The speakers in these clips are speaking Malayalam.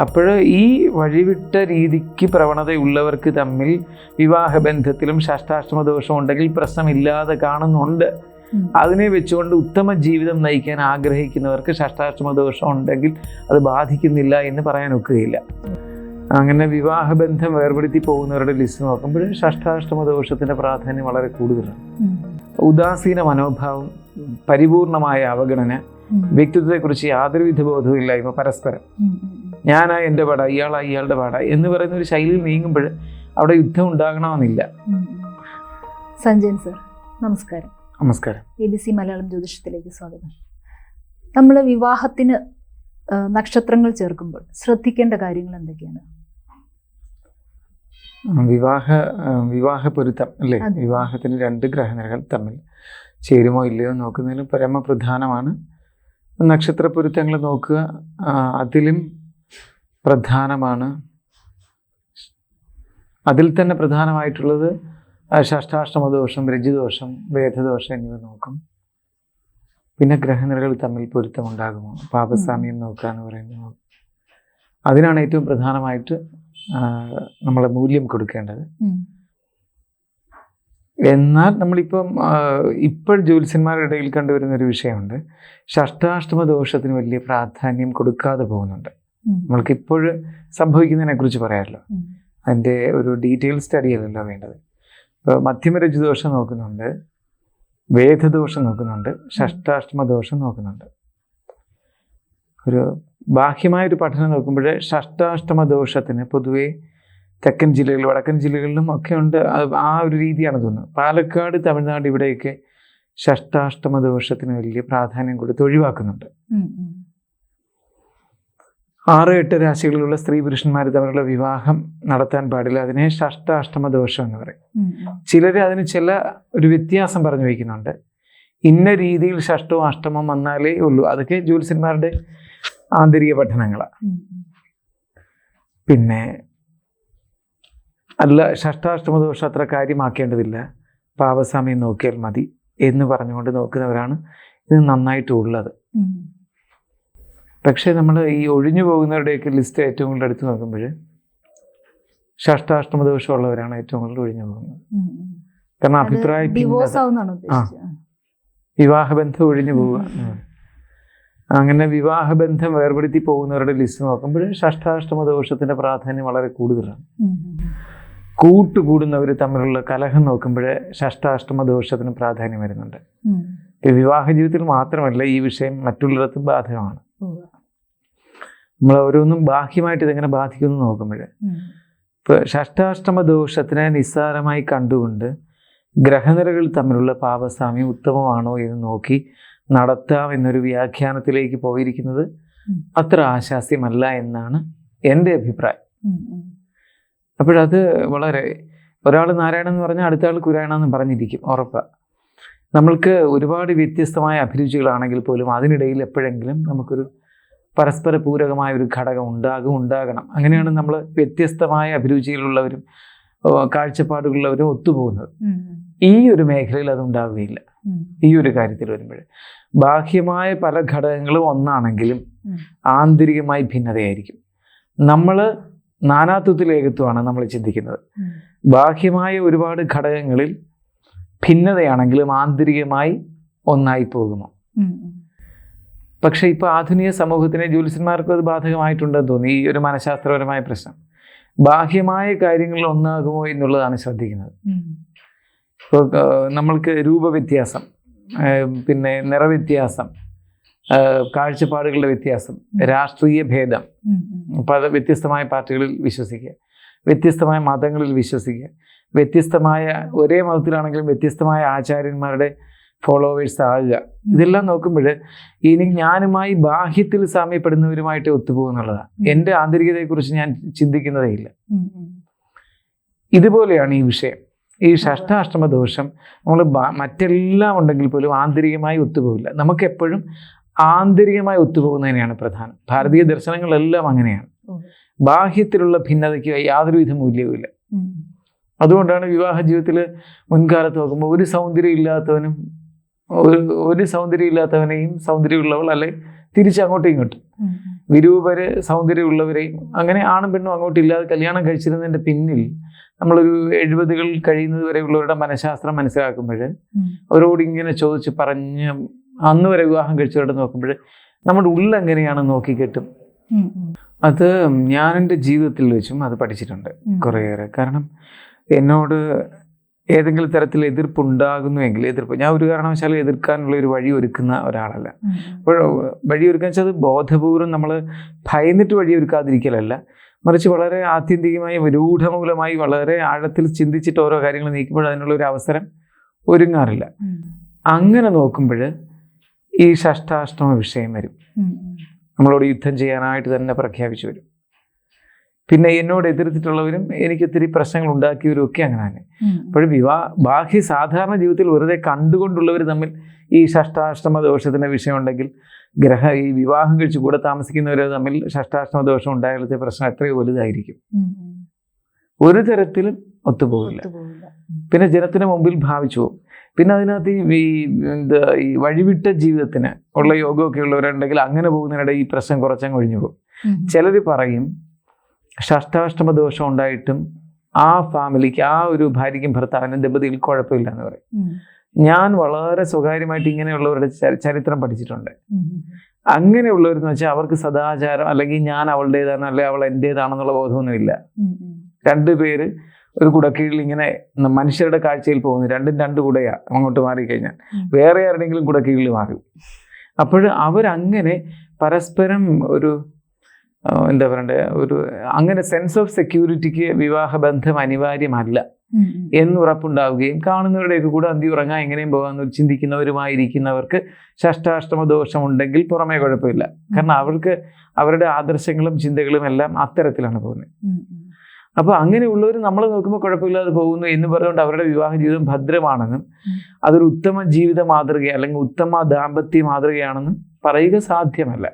അപ്പോൾ ഈ വഴിവിട്ട രീതിക്ക് പ്രവണതയുള്ളവർക്ക് തമ്മിൽ വിവാഹബന്ധത്തിലും ഷഷ്ടാഷ്ടമ ദോഷം ഉണ്ടെങ്കിൽ പ്രശ്നമില്ലാതെ കാണുന്നുണ്ട്. അതിനെ വെച്ചുകൊണ്ട് ഉത്തമ ജീവിതം നയിക്കാൻ ആഗ്രഹിക്കുന്നവർക്ക് ഷഷ്ടാഷ്ടമ ദോഷം ഉണ്ടെങ്കിൽ അത് ബാധിക്കുന്നില്ല എന്ന് പറയാൻ ഒക്കുകയില്ല. അങ്ങനെ വിവാഹബന്ധം വേർപെടുത്തി പോകുന്നവരുടെ ലിസ്റ്റ് നോക്കുമ്പോൾ ഷഷ്ടാഷ്ടമ ദോഷത്തിന്റെ പ്രാധാന്യം വളരെ കൂടുതലാണ്. ഉദാസീന മനോഭാവം പരിപൂർണമായ അവഗണന വ്യക്തിത്വത്തെക്കുറിച്ച് യാതൊരുവിധ ബോധവും ഇല്ലായ്മ പരസ്പരം. ഞാനാ എന്റെ പാട ഇയാളാ ഇയാളുടെ പാട എന്ന് പറയുന്ന ഒരു ശൈലിയിൽ നീങ്ങുമ്പോൾ അവിടെ യുദ്ധം ഉണ്ടാകണമെന്നില്ല. സഞ്ജയൻ സർ നമസ്കാരം. നമസ്കാരം. എ ബി സി മലയാളം ജ്യോതിഷത്തിലേക്ക് സ്വാഗതം. നമ്മൾ വിവാഹത്തിന് നക്ഷത്രങ്ങൾ ചേർക്കുമ്പോൾ ശ്രദ്ധിക്കേണ്ട കാര്യങ്ങൾ എന്തൊക്കെയാണ്? വിവാഹ വിവാഹ പൊരുത്തം അല്ലേ? വിവാഹത്തിന് രണ്ട് ഗ്രഹനിരകൾ തമ്മിൽ ചേരുമോ ഇല്ലയോ എന്ന് നോക്കുന്നതിന് പരമപ്രധാനമാണ്. നക്ഷത്ര പൊരുത്തങ്ങൾ നോക്കുക അതിലും പ്രധാനമാണ്. അതിൽ തന്നെ പ്രധാനമായിട്ടുള്ളത് ഷഷ്ടാഷ്ടമദോഷം രജിദോഷം വേദദോഷം എന്നിവ നോക്കും. പിന്നെ ഗ്രഹനിരകൾ തമ്മിൽ പൊരുത്തമുണ്ടാകുമോ? പാപസാമ്യം നോക്കുക എന്ന് പറയുന്നത് അതിനാണ് ഏറ്റവും പ്രധാനമായിട്ട് നമ്മൾ മൂല്യം കൊടുക്കേണ്ടത്. എന്നാൽ നമ്മളിപ്പം ഇപ്പോൾ ജ്യോത്സ്യന്മാരുടെ ഇടയിൽ കണ്ടുവരുന്ന ഒരു വിഷയമുണ്ട്. ഷഷ്ടാഷ്ടമ ദോഷത്തിന് വലിയ പ്രാധാന്യം കൊടുക്കാതെ പോകുന്നുണ്ട്. നമ്മൾക്ക് ഇപ്പോൾ സംഭവിക്കുന്നതിനെ കുറിച്ച് പറയാമല്ലോ. അതിന്റെ ഒരു ഡീറ്റെയിൽ സ്റ്റഡി അല്ലല്ലോ വേണ്ടത്. ഇപ്പോൾ മധ്യമരജു ദോഷം നോക്കുന്നുണ്ട് വേദദോഷം നോക്കുന്നുണ്ട് ഷഷ്ടാഷ്ടമ ദോഷം നോക്കുന്നുണ്ട്. ഒരു ബാഹ്യമായൊരു പഠനം നോക്കുമ്പോൾ ഷഷ്ടാഷ്ടമ ദോഷത്തിന് പൊതുവേ തെക്കൻ ജില്ലകളിൽ വടക്കൻ ജില്ലകളിലും ഒക്കെ ഉണ്ട്. ആ ഒരു രീതിയാണ് തോന്നുന്നത്. പാലക്കാട് തമിഴ്നാട് ഇവിടെയൊക്കെ ഷഷ്ടാഷ്ടമ ദോഷത്തിന് വലിയ പ്രാധാന്യം കൊടുത്ത് ഒഴിവാക്കുന്നുണ്ട്. ആറ് എട്ട് രാശികളിലുള്ള സ്ത്രീ പുരുഷന്മാർ തമ്മിലുള്ള വിവാഹം നടത്താൻ പാടില്ല. അതിനെ ഷഷ്ട അഷ്ടമ ദോഷം എന്ന് പറയും. ചിലർ അതിന് ചില ഒരു വ്യത്യാസം പറഞ്ഞു വയ്ക്കുന്നുണ്ട്. ഇന്ന രീതിയിൽ ഷഷ്ടവും അഷ്ടമം വന്നാലേ ഉള്ളൂ. അതൊക്കെ ജ്യോത്സ്യന്മാരുടെ ആന്തരിക പഠനങ്ങളാണ്. പിന്നെ അല്ല ഷഷ്ടാഷ്ടമ ദോഷം അത്ര കാര്യമാക്കേണ്ടതില്ല. പാപസാമ്യം നോക്കിയാൽ മതി എന്ന് പറഞ്ഞുകൊണ്ട് നോക്കുന്നവരാണ് ഇത് നന്നായിട്ട് ഉള്ളത് ഉം. പക്ഷേ നമ്മൾ ഈ ഒഴിഞ്ഞു പോകുന്നവരുടെയൊക്കെ ലിസ്റ്റ് ഏറ്റവും കൂടുതൽ എടുത്തു നോക്കുമ്പോൾ ഷഷ്ടാഷ്ടമ ദോഷമുള്ളവരാണ് ഏറ്റവും കൂടുതൽ ഒഴിഞ്ഞു പോകുന്നത്. കാരണം അഭിപ്രായ വിവാഹബന്ധം ഒഴിഞ്ഞു പോവുക. അങ്ങനെ വിവാഹബന്ധം വേർപെടുത്തി പോകുന്നവരുടെ ലിസ്റ്റ് നോക്കുമ്പോൾ ഷഷ്ടാഷ്ടമ ദോഷത്തിന്റെ പ്രാധാന്യം വളരെ കൂടുതലാണ്. കൂട്ടുകൂടുന്നവർ തമ്മിലുള്ള കലഹം നോക്കുമ്പോൾ ഷഷ്ടാഷ്ടമ ദോഷത്തിന് പ്രാധാന്യം വരുന്നുണ്ട്. വിവാഹ ജീവിതത്തിൽ മാത്രമല്ല ഈ വിഷയം മറ്റുള്ളിടത്തും ബാധകമാണ്. നമ്മൾ ഓരോന്നും ബാഹ്യമായിട്ട് ഇതെങ്ങനെ ബാധിക്കുന്നു നോക്കുമ്പോൾ. ഇപ്പോൾ ഷഷ്ടാഷ്ടമ ദോഷത്തിനെ നിസ്സാരമായി കണ്ടുകൊണ്ട് ഗ്രഹനിരകൾ തമ്മിലുള്ള പാപസാമ്യം ഉത്തമമാണോ എന്ന് നോക്കി നടത്താം എന്നൊരു വ്യാഖ്യാനത്തിലേക്ക് പോയിരിക്കുന്നത് അത്ര ആശാസ്യമല്ല എന്നാണ് എന്റെ അഭിപ്രായം. അപ്പോഴത് വളരെ ഒരാൾ നാരായണ എന്ന് പറഞ്ഞാൽ അടുത്ത ആൾ കുരായണ എന്ന് പറഞ്ഞിരിക്കും ഉറപ്പാണ് നമ്മൾക്ക് ഒരുപാട് വ്യത്യസ്തമായ അഭിരുചികളാണെങ്കിൽ പോലും അതിനിടയിൽ എപ്പോഴെങ്കിലും നമുക്കൊരു പരസ്പര പൂരകമായ ഒരു ഘടകം ഉണ്ടാകും ഉണ്ടാകണം. അങ്ങനെയാണ് നമ്മൾ വ്യത്യസ്തമായ അഭിരുചികളുള്ളവരും ഓ, കാഴ്ചപ്പാടുകളുള്ളവരും ഒത്തുപോകുന്നത്. ഈ ഒരു മേഖലയിൽ അത് ഉണ്ടാവുകയില്ല. ഈ ഒരു കാര്യത്തിൽ വരുമ്പോൾ. ബാഹ്യമായ പല ഘടകങ്ങളും ഒന്നാണെങ്കിലും ആന്തരികമായി ഭിന്നതയായിരിക്കും. നമ്മൾ നാനാത്വത്തിൽ ഏകത്വമാണ് നമ്മൾ ചിന്തിക്കുന്നത്. ബാഹ്യമായ ഒരുപാട് ഘടകങ്ങളിൽ ഭിന്നതയാണെങ്കിലും ആന്തരികമായി ഒന്നായി പോകുമോ. പക്ഷേ ഇപ്പോൾ ആധുനിക സമൂഹത്തിനെ ജ്യോത്സ്യന്മാർക്കും അത് ബാധകമായിട്ടുണ്ടെന്ന് തോന്നി. ഈ ഒരു മനഃശാസ്ത്രപരമായ പ്രശ്നം. ബാഹ്യമായ കാര്യങ്ങളിൽ ഒന്നാകുമോ എന്നുള്ളതാണ് ശ്രദ്ധിക്കുന്നത്. ഇപ്പോൾ നമ്മൾക്ക് രൂപവ്യത്യാസം പിന്നെ നിറവ്യത്യാസം കാഴ്ചപ്പാടുകളുടെ വ്യത്യാസം രാഷ്ട്രീയ ഭേദം. പല വ്യത്യസ്തമായ പാർട്ടികളിൽ വിശ്വസിക്കുക വ്യത്യസ്തമായ മതങ്ങളിൽ വിശ്വസിക്കുക വ്യത്യസ്തമായ ഒരേ മതത്തിലാണെങ്കിലും വ്യത്യസ്തമായ ആചാര്യന്മാരുടെ ഫോളോവേഴ്സ് ആകുക ഇതെല്ലാം നോക്കുമ്പോൾ ഇനി ഞാനുമായി ബാഹ്യത്തിൽ സാമ്യപ്പെടുന്നവരുമായിട്ട് ഒത്തുപോകുന്നുള്ളതാണ്. എന്റെ ആന്തരികതയെക്കുറിച്ച് ഞാൻ ചിന്തിക്കുന്നതേ ഇല്ല. ഇതുപോലെയാണ് ഈ വിഷയം. ഈ ഷഷ്ടാഷ്ടമ ദോഷം നമ്മൾ മറ്റെല്ലാം ഉണ്ടെങ്കിൽ പോലും ആന്തരികമായി ഒത്തുപോകില്ല. നമുക്കെപ്പോഴും ആന്തരികമായി ഒത്തുപോകുന്നതിനെയാണ് പ്രധാനം. ഭാരതീയ ദർശനങ്ങളെല്ലാം അങ്ങനെയാണ്. ബാഹ്യത്തിലുള്ള ഭിന്നതയ്ക്ക് യാതൊരുവിധ മൂല്യവുമില്ല. അതുകൊണ്ടാണ് വിവാഹ ജീവിതത്തിൽ മുൻകാലത്ത് നോക്കുമ്പോൾ ഒരു സൗന്ദര്യം ഇല്ലാത്തവനും ഒരു ഒരു സൗന്ദര്യം ഇല്ലാത്തവനെയും സൗന്ദര്യമുള്ളവൾ അല്ലെ തിരിച്ച് അങ്ങോട്ടും ഇങ്ങോട്ടും വിരൂപരെ സൗന്ദര്യമുള്ളവരെയും അങ്ങനെ ആണും പെണ്ണും അങ്ങോട്ടും ഇല്ലാതെ കല്യാണം കഴിച്ചിരുന്നതിന്റെ പിന്നിൽ നമ്മളൊരു എഴുപതുകൾ കഴിയുന്നത് വരെയുള്ളവരുടെ മനഃശാസ്ത്രം മനസ്സിലാക്കുമ്പോൾ. അവരോട് ഇങ്ങനെ ചോദിച്ച് പറഞ്ഞ് അന്ന് വരെ വിവാഹം കഴിച്ചവരോട് നോക്കുമ്പോൾ നമ്മുടെ ഉള്ളെങ്ങനെയാണ് നോക്കിക്കെട്ടും? അത് ഞാൻ എന്റെ ജീവിതത്തിൽ വെച്ചും അത് പഠിച്ചിട്ടുണ്ട്. കുറേയേറെ. കാരണം എന്നോട് ഏതെങ്കിലും തരത്തിൽ എതിർപ്പുണ്ടാകുന്നുവെങ്കിൽ എതിർപ്പ്. ഞാൻ ഒരു കാരണവശാലും എതിർക്കാനുള്ള ഒരു വഴി ഒരുക്കുന്ന ഒരാളല്ല. അപ്പോൾ വഴിയൊരുക്കാൻ വെച്ചാൽ അത് ബോധപൂർവം നമ്മൾ ഭയന്നിട്ട് വഴി ഒരുക്കാതിരിക്കലല്ല. മറിച്ച് വളരെ ആത്യന്തികമായി രൂഢമൂലമായി വളരെ ആഴത്തിൽ ചിന്തിച്ചിട്ട് ഓരോ കാര്യങ്ങൾ നീക്കുമ്പോൾ അതിനുള്ള ഒരു അവസരം ഒരുങ്ങാറില്ല. അങ്ങനെ നോക്കുമ്പോൾ ഈ ഷഷ്ടാഷ്ടമ വിഷയം വരും. നമ്മളോട് യുദ്ധം ചെയ്യാനായിട്ട് തന്നെ പ്രഖ്യാപിച്ചു വരും. പിന്നെ എന്നോട് എതിർത്തിട്ടുള്ളവരും എനിക്ക് ഒത്തിരി പ്രശ്നങ്ങൾ ഉണ്ടാക്കിയവരും ഒക്കെ അങ്ങനെ തന്നെ അപ്പോഴും അപ്പോൾ വിവാഹ ബാഹ്യ സാധാരണ ജീവിതത്തിൽ വെറുതെ കണ്ടുകൊണ്ടുള്ളവർ തമ്മിൽ ഈ ഷഷ്ടാഷ്ടമ ദോഷത്തിന്റെ വിഷയമുണ്ടെങ്കിൽ ഗ്രഹ ഈ വിവാഹം കഴിച്ച് കൂടെ താമസിക്കുന്നവർ തമ്മിൽ ഷഷ്ടാഷ്ടമ ദോഷം ഉണ്ടായാലത്തെ പ്രശ്നം എത്രയോ വലുതായിരിക്കും. ഒരു തരത്തിലും ഒത്തുപോകില്ല. പിന്നെ ജനത്തിന് മുമ്പിൽ ഭാവിച്ചു പോകും. പിന്നെ അതിനകത്ത് ഈ എന്താ ഈ വഴിവിട്ട ജീവിതത്തിന് ഉള്ള യോഗമൊക്കെ ഉള്ളവരുണ്ടെങ്കിൽ അങ്ങനെ പോകുന്നതിനിടെ ഈ പ്രശ്നം കുറച്ചങ്ങ് ഒഴിഞ്ഞു പോകും. ചിലർ പറയും ഷഷ്ടാഷ്ടമ ദോഷം ഉണ്ടായിട്ടും ആ ഫാമിലിക്ക് ആ ഒരു ഭാര്യയ്ക്കും ഭർത്താവിനും ദമ്പതിയിൽ കുഴപ്പമില്ല എന്ന് പറയും ഞാൻ വളരെ സ്വകാര്യമായിട്ട് ഇങ്ങനെയുള്ളവരുടെ ചരി- ചരിത്രം പഠിച്ചിട്ടുണ്ട്. അങ്ങനെയുള്ളവരെന്ന് വെച്ചാൽ അവർക്ക് സദാചാരം അല്ലെങ്കിൽ ഞാൻ അവളുടേതാണ് അല്ലെങ്കിൽ അവൾ എന്റേതാണെന്നുള്ള ബോധമൊന്നുമില്ല. രണ്ടുപേര് ഒരു കുടക്കീഴിൽ ഇങ്ങനെ മനുഷ്യരുടെ കാഴ്ചയിൽ പോകുന്നു. രണ്ടും രണ്ട് കുടയാ അങ്ങോട്ട് മാറിക്കഴിഞ്ഞാൽ. കഴിഞ്ഞാൽ വേറെ ആരുടെങ്കിലും കുടക്കീഴിൽ മാറും. അപ്പോൾ അവരങ്ങനെ പരസ്പരം ഒരു എന്താ പറയണ്ടേ ഒരു അങ്ങനെ സെൻസ് ഓഫ് സെക്യൂരിറ്റിക്ക് വിവാഹബന്ധം അനിവാര്യമല്ല. ഉം, ഉം. എന്ന് ഉറപ്പുണ്ടാവുകയും കാണുന്നവരുടെയൊക്കെ കൂടെ അന്തി ഉറങ്ങാൻ എങ്ങനെയും പോകാമെന്ന് ചിന്തിക്കുന്നവരുമായിരിക്കുന്നവർക്ക് ഷഷ്ടാഷ്ടമ ദോഷം ഉണ്ടെങ്കിൽ പുറമേ കുഴപ്പമില്ല. കാരണം അവർക്ക് അവരുടെ ആദർശങ്ങളും ചിന്തകളും എല്ലാം അത്തരത്തിലാണ് പോകുന്നത്. അപ്പോൾ അങ്ങനെയുള്ളവർ നമ്മൾ നോക്കുമ്പോൾ കുഴപ്പമില്ലാതെ പോകുന്നു എന്ന് പറഞ്ഞുകൊണ്ട് അവരുടെ വിവാഹ ജീവിതം ഭദ്രമാണെന്നും അതൊരു ഉത്തമ ജീവിത മാതൃക അല്ലെങ്കിൽ ഉത്തമ ദാമ്പത്യ മാതൃകയാണെന്നും പറയുക സാധ്യമല്ല.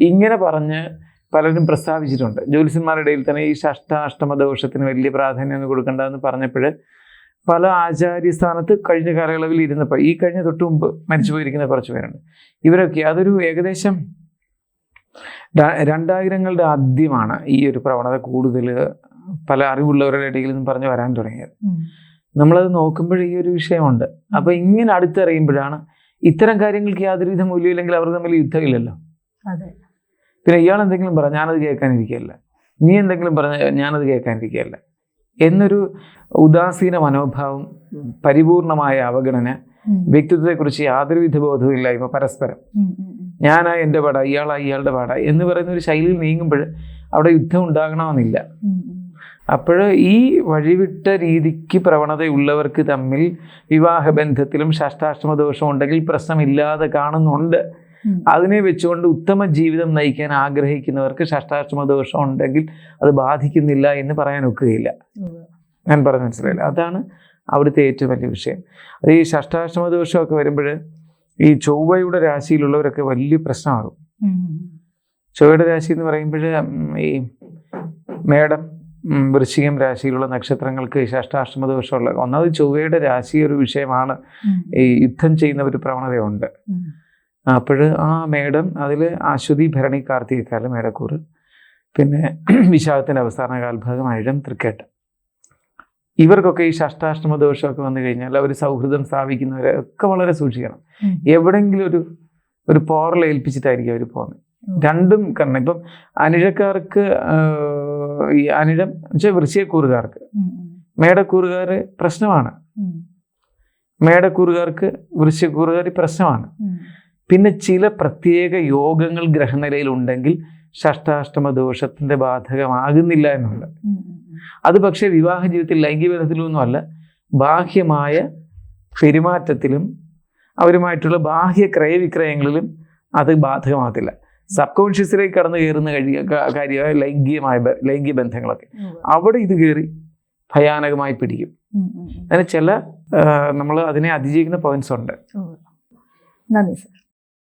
ഇങ്ങനെ പറഞ്ഞ് പലരും പ്രസ്താവിച്ചിട്ടുണ്ട്. ജ്യോത്സ്യന്മാരുടെ ഇടയിൽ തന്നെ ഈ ഷഷ്ട അഷ്ടമ ദോഷത്തിന് വലിയ പ്രാധാന്യം ഒന്നും കൊടുക്കണ്ടെന്ന് പറഞ്ഞപ്പോൾ പല ആചാര്യസ്ഥാനത്ത് കഴിഞ്ഞ കാലയളവിൽ ഇരുന്നപ്പോൾ ഈ കഴിഞ്ഞ തൊട്ട് മുമ്പ് മരിച്ചു പോയിരിക്കുന്ന കുറച്ച് പേരുണ്ട്. ഇവരൊക്കെ അതൊരു ഏകദേശം രണ്ടായിരങ്ങളുടെ ആദ്യമാണ് ഈ ഒരു പ്രവണത കൂടുതൽ പല അറിവുള്ളവരുടെ ഇടയിൽ നിന്നും പറഞ്ഞു വരാൻ തുടങ്ങിയത്. നമ്മളത് നോക്കുമ്പോൾ ഈ ഒരു വിഷയമുണ്ട്. അപ്പോൾ ഇങ്ങനെ അടുത്തറിയുമ്പോഴാണ് ഇത്തരം കാര്യങ്ങൾക്ക് യാതൊരുവിധ മൂല്യമില്ലെങ്കിൽ അവർ തമ്മിൽ യുദ്ധമില്ലല്ലോ. അതെ. പിന്നെ ഇയാൾ എന്തെങ്കിലും പറ ഞാനത് കേൾക്കാനിരിക്കുകയല്ല നീ എന്തെങ്കിലും പറഞ്ഞ ഞാനത് കേൾക്കാനിരിക്കുകയല്ല എന്നൊരു ഉദാസീന മനോഭാവം പരിപൂർണമായ അവഗണന വ്യക്തിത്വത്തെക്കുറിച്ച് യാതൊരുവിധ ബോധവും ഇല്ലായ്മ പരസ്പരം. ഞാനാ എന്റെ പാട ഇയാളാ ഇയാളുടെ പാട എന്ന് പറയുന്ന ഒരു ശൈലിയിൽ നീങ്ങുമ്പോൾ അവിടെ യുദ്ധം ഉണ്ടാകണമെന്നില്ല. അപ്പോൾ ഈ വഴിവിട്ട രീതിക്ക് പ്രവണതയുള്ളവർക്ക് തമ്മിൽ വിവാഹബന്ധത്തിലും ഷഷ്ടാഷ്ടമ ദോഷം ഉണ്ടെങ്കിൽ പ്രശ്നമില്ലാതെ കാണുന്നുണ്ട്. അതിനെ വെച്ചുകൊണ്ട് ഉത്തമ ജീവിതം നയിക്കാൻ ആഗ്രഹിക്കുന്നവർക്ക് ഷഷ്ടാഷ്ടമ ദോഷം ഉണ്ടെങ്കിൽ അത് ബാധിക്കുന്നില്ല എന്ന് പറയാൻ ഒക്കുകയില്ല. ഞാൻ പറഞ്ഞ മനസ്സിലായില്ല? അതാണ് അവിടുത്തെ ഏറ്റവും വലിയ വിഷയം. അത് ഈ ഷഷ്ടാഷ്ടമ ദോഷമൊക്കെ വരുമ്പോൾ ഈ ചൊവ്വയുടെ രാശിയിലുള്ളവരൊക്കെ വലിയ പ്രശ്നമാകും. ചൊവ്വയുടെ രാശി എന്ന് പറയുമ്പോൾ ഈ മേടം വൃശ്ചികം രാശിയിലുള്ള നക്ഷത്രങ്ങൾക്ക് ഷഷ്ടാഷ്ടമ ദോഷമുള്ള ഒന്നാമത് ചൊവ്വയുടെ രാശി ഒരു വിഷയമാണ്. ഈ യുദ്ധം ചെയ്യുന്ന ഒരു പ്രവണതയുണ്ട്. അപ്പോൾ ആ മേടം അതിൽ അശ്വതി ഭരണി കാർത്തികക്കാലം മേടക്കൂറ് പിന്നെ വിശാഖത്തിന്റെ അവസാന കാൽഭാഗം ആയിരം തൃക്കേട്ട ഇവർക്കൊക്കെ ഈ ഷഷ്ടാഷ്ടമ ദോഷമൊക്കെ വന്നു കഴിഞ്ഞാൽ അവർ സൗഹൃദം സ്ഥാപിക്കുന്നവരെ ഒക്കെ വളരെ സൂക്ഷിക്കണം. എവിടെയെങ്കിലും ഒരു ഒരു പോറൽ ഏൽപ്പിച്ചിട്ടായിരിക്കും അവർ പോകുന്നത്. രണ്ടും കാരണം ഇപ്പം അനിഴക്കാർക്ക് ഈ അനിഴം വെച്ചാൽ ഉം. മേടക്കൂറുകാർ പ്രശ്നമാണ്. മേടക്കൂറുകാർക്ക് വൃശ്ചയക്കൂറുകാർ പ്രശ്നമാണ്. പിന്നെ ചില പ്രത്യേക യോഗങ്ങൾ ഗ്രഹനിലയിൽ ഉണ്ടെങ്കിൽ ഷഷ്ടാഷ്ടമ ദോഷത്തിന്റെ ബാധകമാകുന്നില്ല ഉം. അത് പക്ഷേ വിവാഹ ജീവിതത്തിൽ ലൈംഗിക ബന്ധത്തിലൊന്നുമല്ല ബാഹ്യമായ പെരുമാറ്റത്തിലും അവരുമായിട്ടുള്ള ബാഹ്യ ക്രയവിക്രയങ്ങളിലും അത് ബാധകമാകത്തില്ല. സബ് കോൺഷ്യസിലേക്ക് കടന്നു കയറുന്ന കഴിയ കാര്യമായ ലൈംഗികമായ ലൈംഗിക ബന്ധങ്ങളൊക്കെ. അവിടെ ഇത് കയറി ഭയാനകമായി പിടിക്കും. അങ്ങനെ ചില നമ്മൾ അതിനെ അതിജീവിക്കുന്ന പോയിന്റ്സ് ഉണ്ട്. നന്ദി സർ.